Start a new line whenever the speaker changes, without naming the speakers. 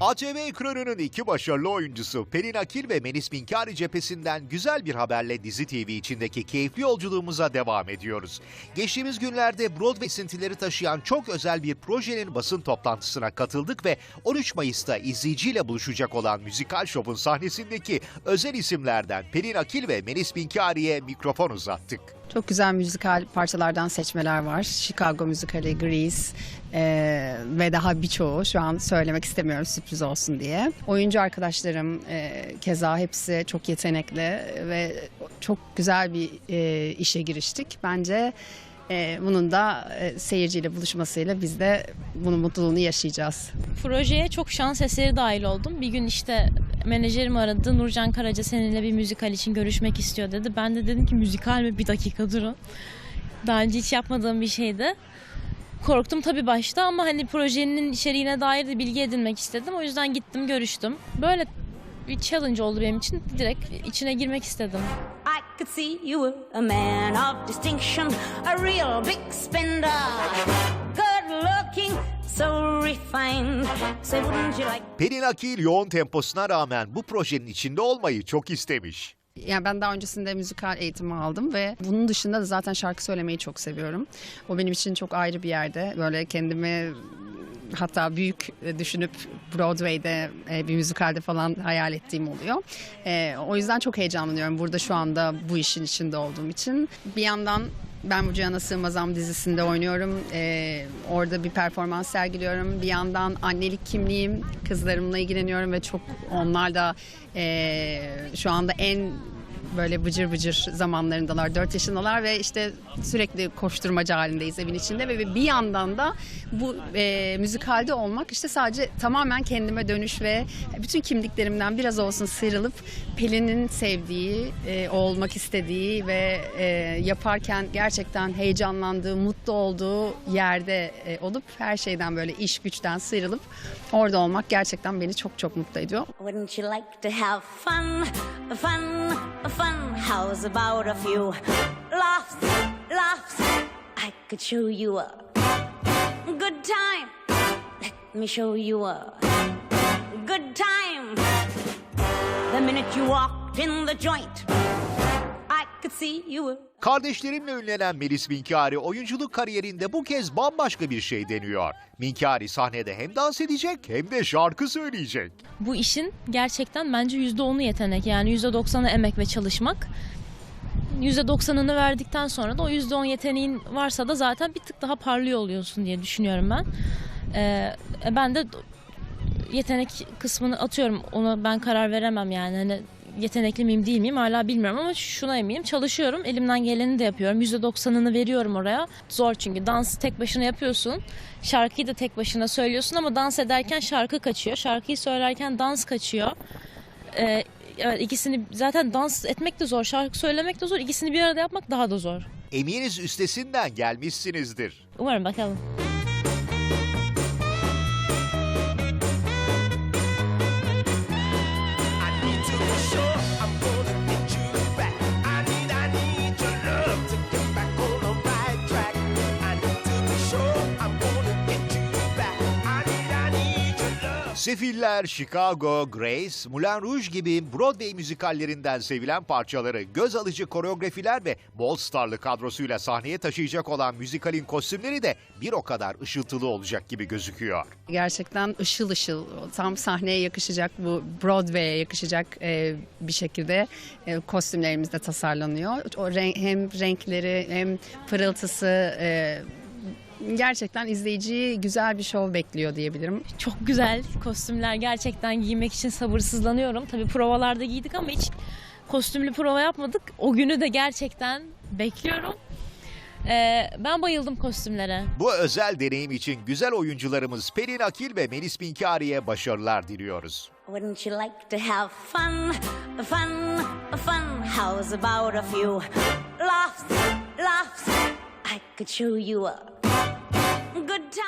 ATV ekranının iki başarılı oyuncusu Pelin Akil ve Melis Minkari cephesinden güzel bir haberle Dizi TV içindeki keyifli yolculuğumuza devam ediyoruz. Geçtiğimiz günlerde Broadway esintileri taşıyan çok özel bir projenin basın toplantısına katıldık ve 13 Mayıs'ta izleyiciyle buluşacak olan müzikal şovun sahnesindeki özel isimlerden Pelin Akil ve Melis Minkari'ye mikrofon uzattık.
Çok güzel müzikal parçalardan seçmeler var. Chicago müzikali, Grease eee, ve daha birçoğu şu an söylemek istemiyorum sürpriz olsun diye. Oyuncu arkadaşlarım eee, keza hepsi çok yetenekli ve çok güzel bir eee, işe giriştik. Bence eee, bunun da eee, seyirciyle buluşmasıyla biz de bunun mutluluğunu yaşayacağız.
Projeye çok şans eseri dahil oldum. Bir gün işte menajerim aradı. Nurcan Karaca seninle bir müzikal için görüşmek istiyor dedi. Ben de dedim ki müzikal mi? Bir dakika durun. Daha önce hiç yapmadığım bir şeydi. Korktum tabii başta ama hani projenin içeriğine dair de bilgi edinmek istedim. O yüzden gittim görüştüm. Böyle bir challenge oldu benim için. Direkt içine girmek istedim.
I could see you were a man of distinction, a real big spender. Good looking, so refined. Say, wouldn't you like
Pelin Akil yoğun temposuna rağmen bu projenin içinde olmayı çok istemiş.
Yani ben daha öncesinde müzikal eğitimi aldım ve bunun dışında da zaten şarkı söylemeyi çok seviyorum. O benim için çok ayrı bir yerde. Böyle kendimi hatta büyük düşünüp Broadway'de e, bir müzikalde falan hayal ettiğim oluyor. E, o yüzden çok heyecanlanıyorum burada şu anda bu işin içinde olduğum için. Bir yandan ben bu Cihana Sığmazam dizisinde oynuyorum. Ee, orada bir performans sergiliyorum. Bir yandan annelik kimliğim, kızlarımla ilgileniyorum ve çok onlar da ee, şu anda en böyle bıcır bıcır zamanlarındalar. 4 yaşındalar ve işte sürekli koşturmaca halindeyiz evin içinde ve bir yandan da bu e, müzikalde olmak işte sadece tamamen kendime dönüş ve bütün kimliklerimden biraz olsun sıyrılıp Pelin'in sevdiği, e, olmak istediği ve e, yaparken gerçekten heyecanlandığı, mutlu olduğu yerde e, olup her şeyden böyle iş güçten sıyrılıp orada olmak gerçekten beni çok çok mutlu ediyor.
Wouldn't you like to have fun, fun, fun? How's about a few laughs, laughs? I could show you a good time. Let me show you a good time. The minute you walked in the joint, see you were
Kardeşlerimle ünlenen Melis Minkari oyunculuk kariyerinde bu kez bambaşka bir şey deniyor. Minkari sahnede hem dans edecek hem de şarkı söyleyecek.
bu işin gerçekten bence %10'u yetenek yani %90'ı emek ve çalışmak. %90'ını verdikten sonra da o %10 yeteneğin varsa da zaten bir tık daha parlıyor oluyorsun diye düşünüyorum ben. Ee, ben de yetenek kısmını atıyorum. Ona ben karar veremem yani. Hani yetenekli miyim değil miyim hala bilmiyorum ama şuna eminim. Çalışıyorum. Elimden geleni de yapıyorum. %90'ını veriyorum oraya. Zor çünkü dans tek başına yapıyorsun. Şarkıyı da tek başına söylüyorsun ama dans ederken şarkı kaçıyor. Şarkıyı söylerken dans kaçıyor. Ee, evet, ikisini zaten dans etmek de zor, şarkı söylemek de zor. İkisini bir arada yapmak daha da zor.
Eminiz üstesinden gelmişsinizdir.
Umarım bakalım.
Sefiller, Chicago, Grace, Moulin Rouge gibi Broadway müzikallerinden sevilen parçaları, göz alıcı koreografiler ve bol starlı kadrosuyla sahneye taşıyacak olan müzikalin kostümleri de bir o kadar ışıltılı olacak gibi gözüküyor.
Gerçekten ışıl ışıl tam sahneye yakışacak bu Broadway'e yakışacak e, bir şekilde e, kostümlerimiz de tasarlanıyor. O ren- hem renkleri hem pırıltısı e, gerçekten izleyiciyi güzel bir şov bekliyor diyebilirim.
Çok güzel kostümler gerçekten giymek için sabırsızlanıyorum. Tabii provalarda giydik ama hiç kostümlü prova yapmadık. O günü de gerçekten bekliyorum. Ee, ben bayıldım kostümlere.
Bu özel deneyim için güzel oyuncularımız Pelin Akil ve Melis Minkari'ye başarılar diliyoruz.
Wouldn't you like to have fun, fun, fun? How's about a few laughs, laughs? I could show you a